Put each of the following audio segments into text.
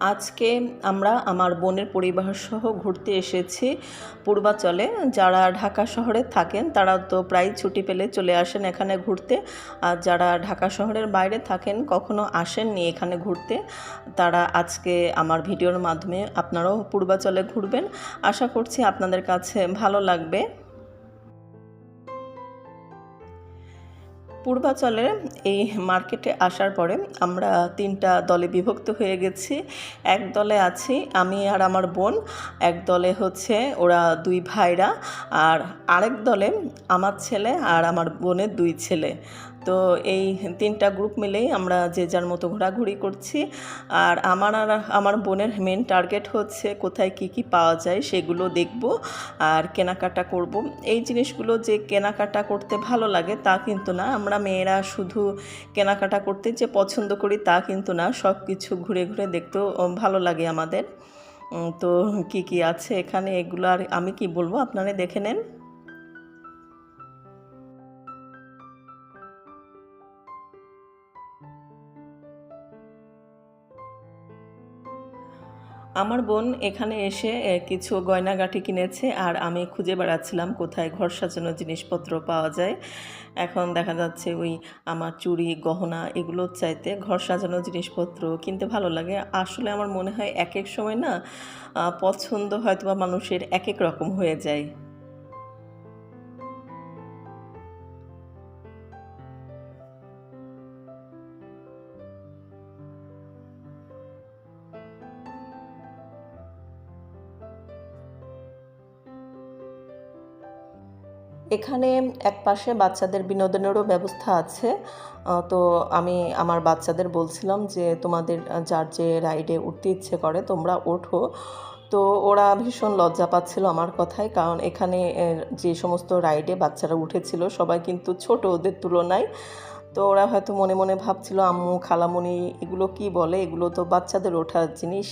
আজকে আমরা আমার বোনের পরিবার সহ ঘুরতে এসেছি পূর্বাচলে। যারা ঢাকা শহরে থাকেন, তারা তো প্রায় ছুটি পেলে চলে আসেন এখানে ঘুরতে। আর যারা ঢাকা শহরের বাইরে থাকেন, কখনো আসেননি এখানে ঘুরতে। তারা আজকে আমার ভিডিওর মাধ্যমে আপনারাও পূর্বাচলে ঘুরবেন। আশা করছি আপনাদের কাছে ভালো লাগবে। পূর্বাচলের এই মার্কেটে আসার পরে আমরা তিনটা দলে বিভক্ত হয়ে গেছি। এক দলে আছি আমি আর আমার বোন, এক দলে হচ্ছে ওরা দুই ভাইরা, আর আরেক দলে আমার ছেলে আর আমার বোনের দুই ছেলে। তো এই তিনটা গ্রুপ মিলেই আমরা যে যার মতো ঘোরাঘুরি করছি। আর আমার আর আমার বোনের মেন টার্গেট হচ্ছে কোথায় কি কি পাওয়া যায় সেগুলো দেখব আর কেনাকাটা করব। এই জিনিসগুলো যে কেনাকাটা করতে ভালো লাগে তা কিন্তু না। আমরা মেয়েরা শুধু কেনাকাটা করতে যে পছন্দ করি তা কিন্তু না। সব কিছু ঘুরে ঘুরে দেখতেও ভালো লাগে আমাদের। তো কি কি আছে এখানে? এগুলো আর আমি কি বলব? আপনারা দেখে নেন। আমার বোন এখানে এসে কিছু গয়নাগাটি কিনেছে আর আমি খুঁজে বেড়াচ্ছিলাম কোথায় ঘর সাজানোর জিনিসপত্র পাওয়া যায়। এখন দেখা যাচ্ছে ওই আমার চুড়ি, গহনা এগুলোর চাইতে ঘর সাজানোর জিনিসপত্র কিনতে ভালো লাগে। আসলে আমার মনে হয় এক এক সময় না পছন্দ হয়তো বা মানুষের এক এক রকম হয়ে যায়। এখানে এক পাশে বাচ্চাদের বিনোদনেরও ব্যবস্থা আছে। তো আমি আমার বাচ্চাদের বলছিলাম যে, তোমাদের যার যে রাইডে উঠতে ইচ্ছে করে, তোমরা ওঠো। তো ওরা ভীষণ লজ্জা পাচ্ছিল আমার কথায়, কারণ এখানে যে সমস্ত রাইডে বাচ্চারা উঠেছিল, সবাই কিন্তু ছোট ওদের তুলনায়। তো ওরা হয়তো মনে মনে ভাবছিল, আম্মু, খালামুনি, এগুলো কি বলে? এগুলো তো বাচ্চাদের ওঠার জিনিস,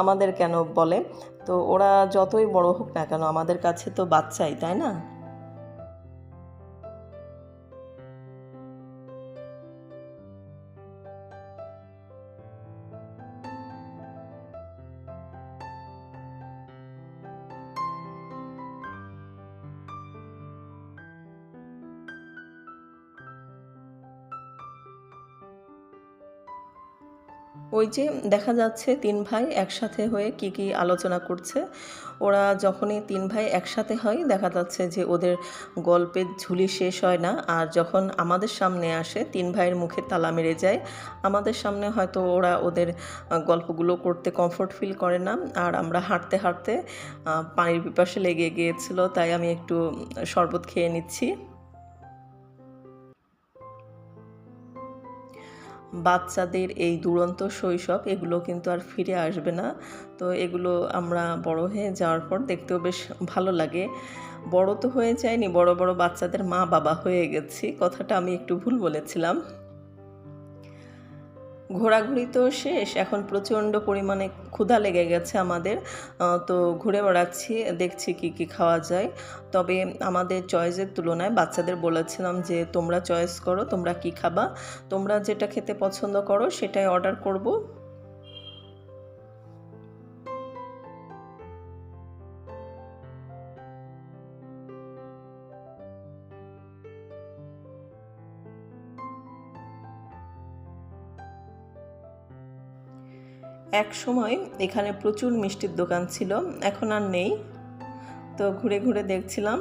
আমাদের কেন বলে? তো ওরা যতই বড় হোক না কেন, আমাদের কাছে তো বাচ্চাই, তাই না? ওই যে দেখা যাচ্ছে তিন ভাই একসাথে হয়ে কি কি আলোচনা করছে। ওরা যখনই তিন ভাই একসাথে হয়, দেখা যাচ্ছে যে ওদের গল্পের ঝুলি শেষ হয় না। আর যখন আমাদের সামনে আসে, তিন ভাইয়ের মুখে তালা মেরে যায়। আমাদের সামনে হয়তো ওরা ওদের গল্পগুলো করতে কমফোর্ট ফিল করে না। আর আমরা হাঁটতে হাঁটতে পানির পিপাসে লেগে গিয়েছিল, তাই আমি একটু শরবত খেয়ে নিচ্ছি। বাচ্চাদের এই দুরন্ত শৈশব, এগুলো কিন্তু আর ফিরে আসবে না। তো এগুলো আমরা বড় হয়ে যাওয়ার পর দেখতেও বেশ ভালো লাগে। বড় তো হয়ে যায়নি, বড় বড় বাচ্চাদের মা বাবা হয়ে গেছি। কথাটা আমি একটু ভুল বলেছিলাম। ঘোরাঘুরি তো শেষ, এখন প্রচণ্ড পরিমাণে ক্ষুধা লেগে গেছে আমাদের। তো ঘুরে বেড়াচ্ছি, দেখছি কি কি খাওয়া যায়। তবে আমাদের চয়েসের তুলনায় বাচ্চাদের বলেছিলাম যে, তোমরা চয়েস করো, তোমরা কি খাবা? তোমরা যেটা খেতে পছন্দ করো, সেটাই অর্ডার করব। এক সময় এখানে প্রচুর মিষ্টির দোকান ছিল এখন আর নেই। তো ঘুরে ঘুরে দেখছিলাম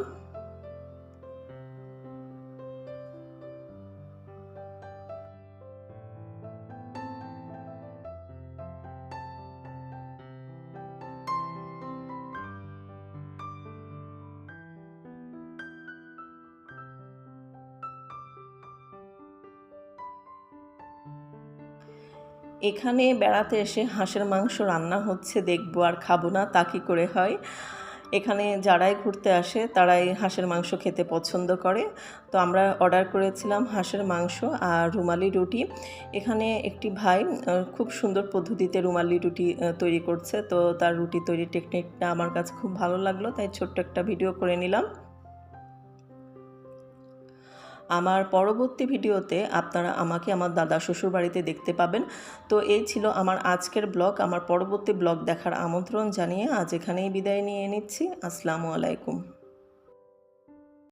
এখানে বেড়াতে এসে হাঁসের মাংস রান্না হচ্ছে, দেখব আর খাব না, তা কী করে হয়? এখানে যারাই ঘুরতে আসে, তারাই হাঁসের মাংস খেতে পছন্দ করে। তো আমরা অর্ডার করেছিলাম হাঁসের মাংস আর রুমালি রুটি। এখানে একটি ভাই খুব সুন্দর পদ্ধতিতে রুমালি রুটি তৈরি করছে। তো তার রুটি তৈরির টেকনিকটা আমার কাছে খুব ভালো লাগল, তাই ছোট্ট একটা ভিডিও করে নিলাম। আমার পরবর্তী ভিডিওতে আপনারা আমাকে আমার দাদা শ্বশুর বাড়িতে দেখতে পাবেন। তো এই ছিল আমার আজকের ব্লগ। আমার পরবর্তী ব্লগ দেখার আমন্ত্রণ জানিয়ে আজ এখানেই বিদায় নিয়ে নিচ্ছি। আসসালামু আলাইকুম।